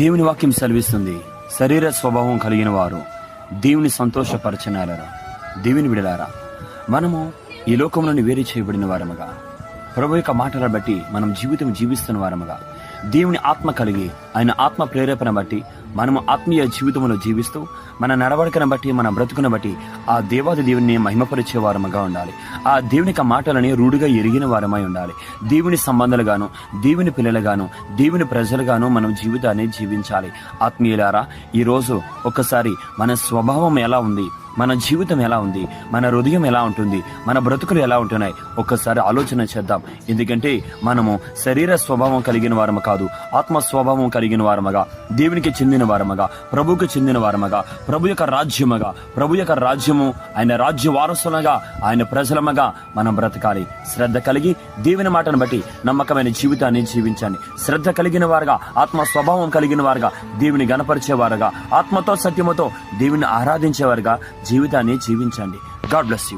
దేవుని వాక్యం సెలవిస్తుంది. శరీర స్వభావం కలిగిన వారు దేవుని సంతోషపరచనాలరా. దేవుని విడలారా మనము ఈ లోకంలోని వేరు చేయబడిన వారముగా ప్రభు యొక్క మాటల బట్టి మనం జీవితం జీవిస్తున్న వారముగా దేవుని ఆత్మ కలిగి ఆయన ఆత్మ ప్రేరేపణ బట్టి మనము ఆత్మీయ జీవితంలో జీవిస్తూ మన నడవడికను బట్టి మన బ్రతుకును బట్టి ఆ దేవాది దేవుని మహిమపరిచే వారముగా ఉండాలి. ఆ దేవుని యొక్క మాటలని రూఢిగా ఎరిగిన వారమై ఉండాలి. దేవుని సంబంధాలుగాను దేవుని పిల్లలుగాను దేవుని ప్రజలుగాను మనం జీవితాన్ని జీవించాలి. ఆత్మీయులారా ఈ రోజు ఒక్కసారి మన స్వభావం ఎలా ఉంది? మన జీవితం ఎలా ఉంది? మన హృదయం ఎలా ఉంటుంది? మన బ్రతుకులు ఎలా ఉంటున్నాయి? ఒక్కసారి ఆలోచన చేద్దాం. ఎందుకంటే మనము శరీర స్వభావం కలిగిన వారము కాదు ఆత్మ స్వభావం కలిగిన వారమగా దేవునికి చెందిన వారమగా ప్రభువుకు చెందిన వారమగా ప్రభు యొక్క రాజ్యముగా ప్రభు యొక్క రాజ్యము ఆయన రాజ్య వారసులగా ఆయన ప్రజలమగా మనం బ్రతకాలి. శ్రద్ధ కలిగి దేవుని మాటను బట్టి నమ్మకమైన జీవితాన్ని జీవించండి. శ్రద్ధ కలిగిన వారుగా ఆత్మ స్వభావం కలిగిన వారుగా దేవుని గణపరిచేవారుగా ఆత్మతో సత్యముతో దేవుని ఆరాధించేవారుగా జీవితాన్ని జీవించండి. God bless you